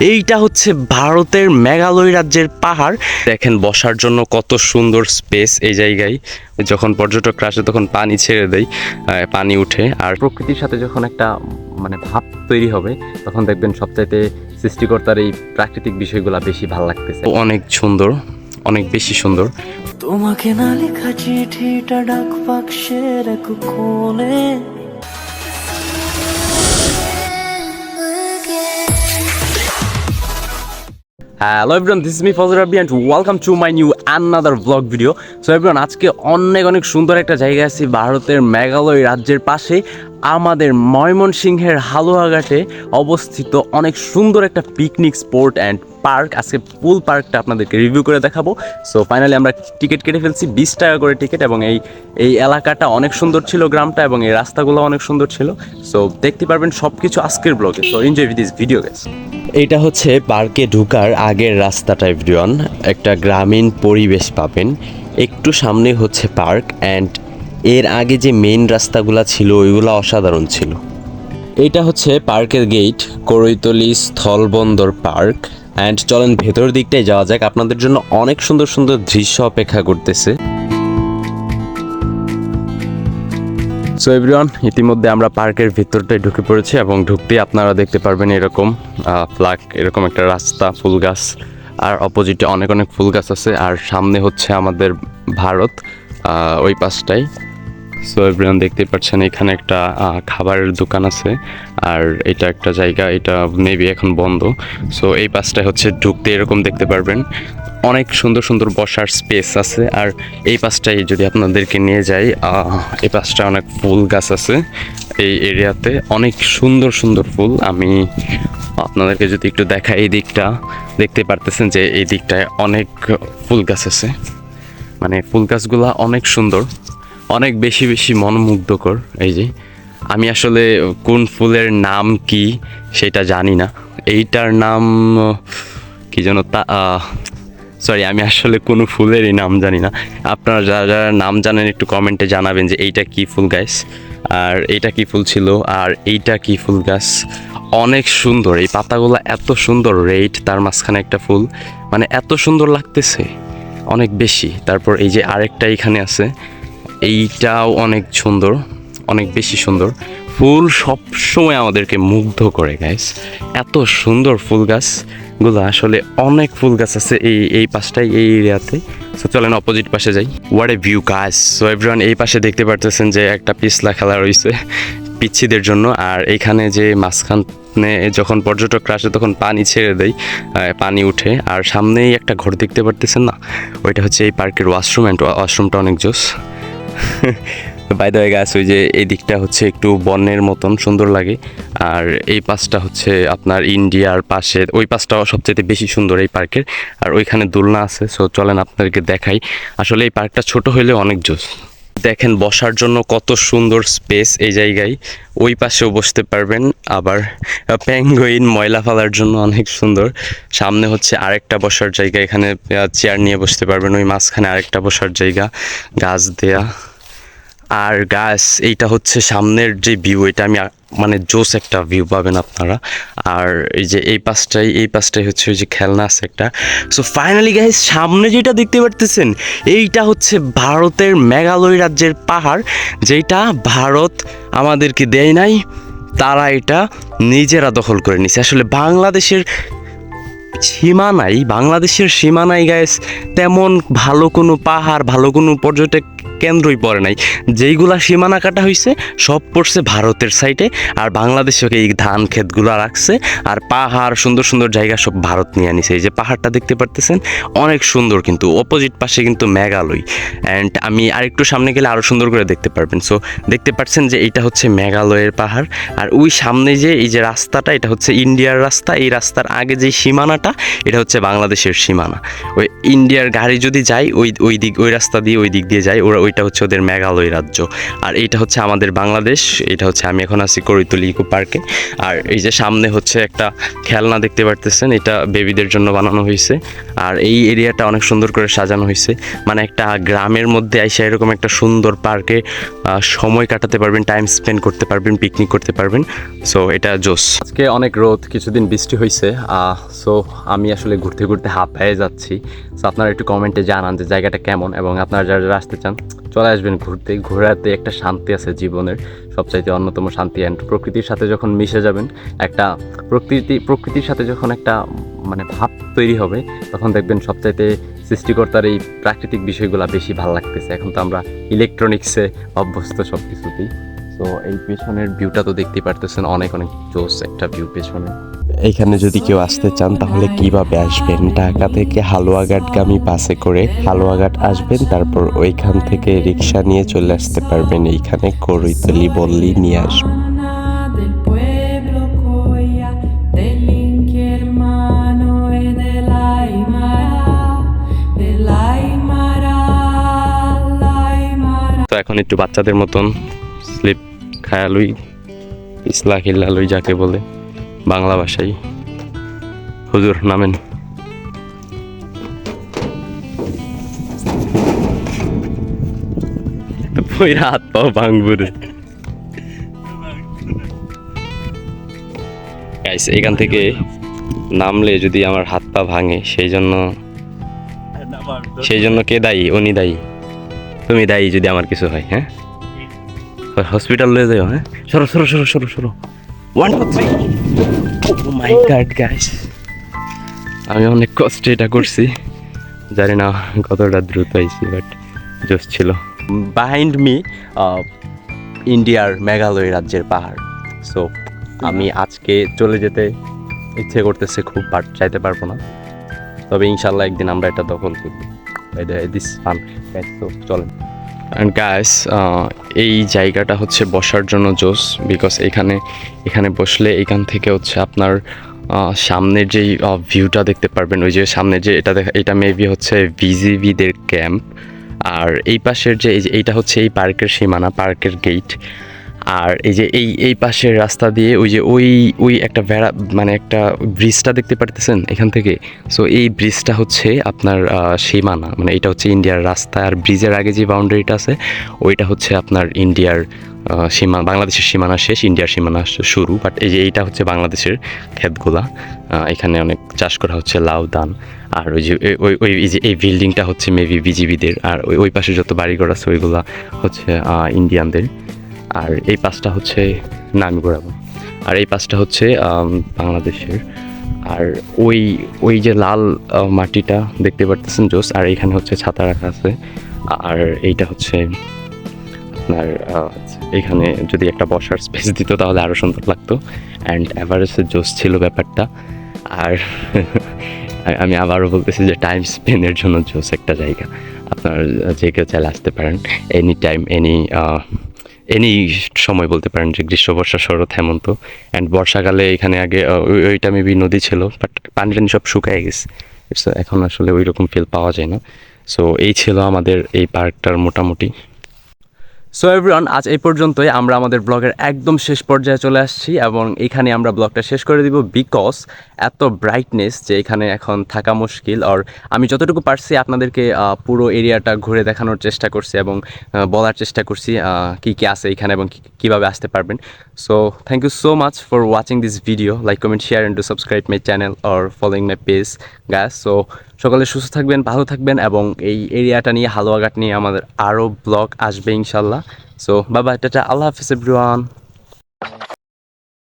এইটা হচ্ছে ভারতের মেঘালয় রাজ্যের পাহাড়। দেখেন, বসার জন্য কত সুন্দর স্পেস এই জায়গায়। যখন পর্যটকরা আসে, তখন পানি ছেড়ে দেয় পানি উঠে। আর প্রকৃতির সাথে যখন একটা মানে ভাব তৈরি হবে, তখন দেখবেন সবচাইতে সৃষ্টিকর্তার এই প্রাকৃতিক বিষয়গুলো বেশি ভালো লাগতেছে। অনেক সুন্দর, অনেক বেশি সুন্দর। তোমাকে না লেখা চিঠিটা ডাক বাক্সের এক hello everyone this me Fajar Abi and welcome to my new another blog video so everyone আজকে অনেক অনেক সুন্দর একটা জায়গা আছি, ভারতের মেঘালয় রাজ্যের পাশে আমাদের ময়মনসিংহের হালুয়াঘাটে অবস্থিত অনেক সুন্দর একটা পিকনিক স্পট অ্যান্ড পার্ক আজকে ফুল পার্কটা আপনাদেরকে রিভিউ করে দেখাবো। সো ফাইনালি আমরা টিকিট কেটে ফেলছি, বিশ টাকা করে টিকিট এবং এই এই এলাকাটা অনেক সুন্দর ছিল গ্রামটা এবং এই রাস্তাগুলো অনেক সুন্দর ছিল। সো দেখতে পারবেন সব কিছু আজকের ব্লগে so enjoy with this video guys এটা হচ্ছে পার্কে ঢুকার আগের রাস্তাটা এভরিওয়ান একটা গ্রামীণ পরিবেশ পাবেন। একটু সামনে হচ্ছে পার্ক অ্যান্ড এর আগে যে মেইন রাস্তাগুলো ছিল, ওইগুলো অসাধারণ ছিল। এটা হচ্ছে পার্কের গেট করৈতলি স্থলবন্দর পার্ক। অ্যান্ড চলেন ভেতর দিকটায় যাওয়া যাক। আপনাদের জন্য অনেক সুন্দর সুন্দর দৃশ্য অপেক্ষা করতেছে। সো এভরিওয়ান ইতিমধ্যে আমরা পার্কের ভিতরটায় ঢুকে পড়েছি এবং ঢুকতেই আপনারা দেখতে পারবেন এরকম ফ্ল্যাগ এরকম একটা রাস্তা, ফুল গাছ। আর অপোজিটে অনেক অনেক ফুল গাছ আছে। আর সামনে হচ্ছে আমাদের ভারত ওই পাশটাই সো এভরিওয়ান দেখতে পাচ্ছেন, এখানে একটা খাবারের দোকান আছে। আর এটা একটা জায়গা, এটা মেবি এখন বন্ধ। সো এই পাশটায় হচ্ছে ঢুকতে এরকম দেখতে পারবেন। অনেক সুন্দর সুন্দর বসার স্পেস আছে। আর এই পাশটাই যদি আপনাদেরকে নিয়ে যাই এই পাশটা অনেক ফুল গাছ আছে এই এরিয়াতে। অনেক সুন্দর সুন্দর ফুল। আমি আপনাদেরকে যদি একটু দেখাই এই দিকটা, দেখতে পারতেছেন যে এই দিকটায় অনেক ফুল গাছ আছে। মানে ফুল গাছগুলা অনেক সুন্দর। অনেক বেশি বেশি মনোমুগ্ধকর, এই যে। আমি আসলে কোন ফুলের নাম কি সেটা জানি না। এইটার নাম, কি যেন তা সরি আমি আসলে কোনো ফুলেরই নাম জানি না। আপনারা যারা যারা নাম জানেন একটু কমেন্টে জানাবেন যে এইটা কি ফুল গাছ আর এইটা কি ফুল ছিল? আর এইটা কি ফুল গাছ অনেক সুন্দর। এই পাতাগুলো এত সুন্দর রেড, তার মাঝখানে একটা ফুল। মানে এত সুন্দর লাগতেছে। অনেক বেশি। তারপর এই যে আরেকটা এখানে আছে। এইটাও অনেক সুন্দর, অনেক বেশি সুন্দর। ফুল সব সময় আমাদেরকে মুগ্ধ করে গাইস এত সুন্দর ফুল গাছগুলো আসলে অনেক ফুল গাছ আছে এই এই পাশটাই, এই এরিয়াতে। চলেন অপোজিট পাশে যাই। হোয়াট এ ভিউ গাছ সো এভরিওয়ান এই পাশে দেখতে পারতেছেন যে একটা পিছলা খেলা রয়েছে পিচ্ছিদের জন্য। আর এখানে যে মাঝখানে যখন পর্যটকরা আসে, তখন পানি ছেড়ে দেয় পানি উঠে। আর সামনেই একটা ঘর দেখতে পারতেছেন না? ওইটা হচ্ছে এই পার্কের ওয়াশরুম অ্যান্ড ওয়াশরুমটা অনেক জোস। বাই দ্য গাছ ওই যে এই দিকটা হচ্ছে একটু বনের মতন, সুন্দর লাগে। আর এই পাশটা হচ্ছে আপনার ইন্ডিয়ার পাশে ওই পাশটাও সবচেয়ে বেশি সুন্দর এই পার্কের। আর ওইখানে দোলনা আছে সো চলেন আপনাদেরকে দেখাই। আসলে এই পার্কটা ছোট হলেও অনেক জোস দেখেন, বসার জন্য কত সুন্দর স্পেস এই জায়গায়। ওই পাশেও বসতে পারবেন, আবার প্যাঙ্গুইন ময়লা ফেলার জন্য অনেক সুন্দর। সামনে হচ্ছে আরেকটা বসার জায়গা, এখানে চেয়ার নিয়ে বসতে পারবেন, ওই মাঝখানে আরেকটা বসার জায়গা। গাছ দেয়া। আর গাছ, এইটা হচ্ছে সামনের যে ভিউ এটা আমি মানে জোস একটা ভিউ পাবেন আপনারা। আর এই যে এই পাশটাই এই পাশটাই হচ্ছে ওই যে খেলনা আছে একটা। সো ফাইনালি গাইস সামনে যেটা দেখতে পারতেছেন, এইটা হচ্ছে ভারতের মেঘালয় রাজ্যের পাহাড়। যেটা ভারত আমাদেরকে দেয় নাই, তারা এটা নিজেরা দখল করে নিছে। আসলে বাংলাদেশের সীমানায় বাংলাদেশের সীমানায় গায়েস তেমন ভালো কোনো পাহাড়, ভালো কোনো পর্যটক কেন্দ্রই পড়ে নাই। যেইগুলা সীমানা কাটা হয়েছে সব পড়ছে ভারতের সাইডে, আর বাংলাদেশে এই ধান ক্ষেতগুলো রাখছে, আর পাহাড়, সুন্দর সুন্দর জায়গা সব ভারত নিয়ে আনিছে। এই যে পাহাড়টা দেখতে পারতেছেন, অনেক সুন্দর কিন্তু অপোজিট পাশে কিন্তু মেঘালয়। অ্যান্ড আমি আরেকটু সামনে গেলে আরও সুন্দর করে দেখতে পারবেন। সো দেখতে পাচ্ছেন যে এটা হচ্ছে মেঘালয়ের পাহাড়, আর ওই সামনে যে এই যে রাস্তাটা, এটা হচ্ছে ইন্ডিয়ার রাস্তা। এই রাস্তার আগে যে সীমানাটা, এটা হচ্ছে বাংলাদেশের সীমানা। ওই ইন্ডিয়ার গাড়ি যদি যায়, ওই ওই দিক, ওই রাস্তা দিয়ে ওই দিক দিয়ে যায়, ওরা ওই ওইটা হচ্ছে ওদের মেঘালয় রাজ্য। আর এইটা হচ্ছে আমাদের বাংলাদেশ, এটা হচ্ছে আমি এখন আছি করিতুলি ইকো পার্কে। আর এই যে সামনে হচ্ছে একটা খেলনা দেখতে পারতেছেন, এটা বেবিদের জন্য বানানো হয়েছে আর এই এরিয়াটা অনেক সুন্দর করে সাজানো হয়েছে মানে একটা গ্রামের মধ্যে আইসা এরকম একটা সুন্দর পার্কে সময় কাটাতে পারবেন, টাইম স্পেন্ড করতে পারবেন, পিকনিক করতে পারবেন। সো এটা জোস। আজকে অনেক রোদ, কিছুদিন বৃষ্টি হয়েছে সো আমি আসলে ঘুরতে ঘুরতে হাফ হাঁপায়ে যাচ্ছি। সো আপনারা একটু কমেন্টে জানান যে জায়গাটা কেমন এবং আপনারা যারা যারা আসতে চান চলে আসবেন ঘুরতে, ঘোরাতে একটা শান্তি আছে জীবনের, সবচাইতে অন্যতম শান্তি অ্যান্ড প্রকৃতির সাথে যখন মিশে যাবেন, একটা প্রকৃতি, প্রকৃতির সাথে যখন একটা মানে ভাব তৈরি হবে, তখন দেখবেন সবচাইতে সৃষ্টিকর্তার এই প্রাকৃতিক বিষয়গুলো বেশি ভালো লাগতেছে। এখন তো আমরা ইলেকট্রনিক্সে অভ্যস্ত সব কিছুতেই তো এই পেছনের ভিউটা তো দেখতেই পারতেছেন, অনেক অনেক জোস একটা ভিউ পেছনে। এখানে যদি কেউ আসতে চান তাহলে কীভাবে আসবেন? ঢাকা থেকে হালুয়াঘাটগামী বাসে করে হালুয়াঘাট আসবেন তারপর ওইখান থেকে রিক্সা নিয়ে চলে আসতে পারবেন। এইখানে করইতলি বললি নিয়ে আসবেন. তো এখন একটু বাচ্চাদের মতন স্লিপ খায়ালুই ইসলা খিল্লালুই যাকে বলে। বাংলা ভাষায় হুজুর, নামেন। হাত পাও ভাঙবুরে। এখান থেকে নামলে যদি আমার হাত পা ভাঙে, সেই জন্য সেই জন্য কে দায়ী? উনি দায়ী। তুমি দায়ী যদি আমার কিছু হয় হ্যাঁ? হসপিটাল লয়ে যাও হ্যাঁ? সরো সরো সরো সরো সরো। One two three oh my god guys আমি অনেক কষ্টে এটা করছি। জানি না কতটা দ্রুত আইছি বাট জোস ছিল। বাহাইন্ড মি ইন্ডিয়ার মেঘালয় রাজ্যের পাহাড়। সো আমি আজকে চলে যেতে ইচ্ছে করতেছে খুব বাট চাইতে পারব না। তবে ইনশাল্লাহ একদিন আমরা এটা দখল করব। দিস ফান তো চলেন। অ্যান্ড গ্যাস এই জায়গাটা হচ্ছে বসার জন্য জোস বিকজ এখানে এখানে বসলে এখান থেকে হচ্ছে আপনার সামনের যেই ভিউটা দেখতে পারবেন, ওই যে সামনে যে এটা দেখা, এটা মেবি হচ্ছে ভিজিভিদের ক্যাম্প আর এই পাশের যে এইটা হচ্ছে এই পার্কের সীমানা পার্কের গেট আর এই যে এই এই পাশের রাস্তা দিয়ে ওই যে ওই ওই একটা ভেড়া মানে একটা ব্রিজটা দেখতে পারতেছেন এখান থেকে? সো এই ব্রিজটা হচ্ছে আপনার সীমানা। মানে এটা হচ্ছে ইন্ডিয়ার রাস্তা। আর ব্রিজের আগে যে বাউন্ডারিটা আছে, ওইটা হচ্ছে আপনার ইন্ডিয়ার সীমা, বাংলাদেশের সীমানা শেষ, ইন্ডিয়ার সীমানা শুরু। বাট এই যে এইটা হচ্ছে বাংলাদেশের ক্ষেতগুলা। এখানে অনেক চাষ করা হচ্ছে লাউ দান আর ওই যে ওই ওই যে এই বিল্ডিংটা হচ্ছে মেবি বিজিবিদের। আর ওই ওই পাশে যত বাড়িঘর আছে, ওইগুলা হচ্ছে ইন্ডিয়ানদের। আর এই পাশটা হচ্ছে না আমি ঘোরাবো আর এই পাশটা হচ্ছে বাংলাদেশের। আর ওই ওই যে লাল মাটিটা দেখতে পারতেছেন জোস, আর এখানে হচ্ছে ছাতা রাখা আছে। আর এইটা হচ্ছে আপনার এখানে যদি একটা বসার স্পেস দিত তাহলে আরও সুন্দর লাগতো। অ্যান্ড অ্যাভারেজের জোস ছিল ব্যাপারটা। আর আমি আবারও বলতেছি যে টাইম স্পেন্ডের জন্য জোস একটা জায়গা। আপনার যে কেউ চাইলে আসতে পারেন এনি টাইম এনি এনি সময় বলতে পারেন যে গ্রীষ্ম বর্ষা শরৎ, হেমন্ত অ্যান্ড বর্ষাকালে এখানে আগে ওই- ওইটা মেবি নদী ছিল বাট পানি টানি সব শুকায় গেছে। এখন আসলে ওই রকম ফিল পাওয়া যায় না। সো এই ছিল আমাদের এই পার্কটার মোটামুটি। সো এভরিওয়ান আজ এই পর্যন্তই। আমরা আমাদের ব্লগের একদম শেষ পর্যায়ে চলে আসছি এবং এখানে আমরা ব্লগটা শেষ করে দিব বিকজ এত ব্রাইটনেস যে এখানে এখন থাকা মুশকিল। আর আমি যতটুকু পারছি আপনাদেরকে পুরো এরিয়াটা ঘুরে দেখানোর চেষ্টা করছি এবং বলার চেষ্টা করছি কি কি আছে এখানে এবং কীভাবে আসতে পারবেন। So thank you so much for watching this video like comment share and to subscribe my channel or following my page guys so সকলে সুস্থ থাকবেন, ভালো থাকবেন এবং এই এরিয়াটা নিয়ে, হালুয়াঘাট নিয়ে আমাদের আরও ব্লগ আসবে ইনশাল্লাহ। সো বাবা টাটা, আল্লাহ হাফিজ এভরিওয়ান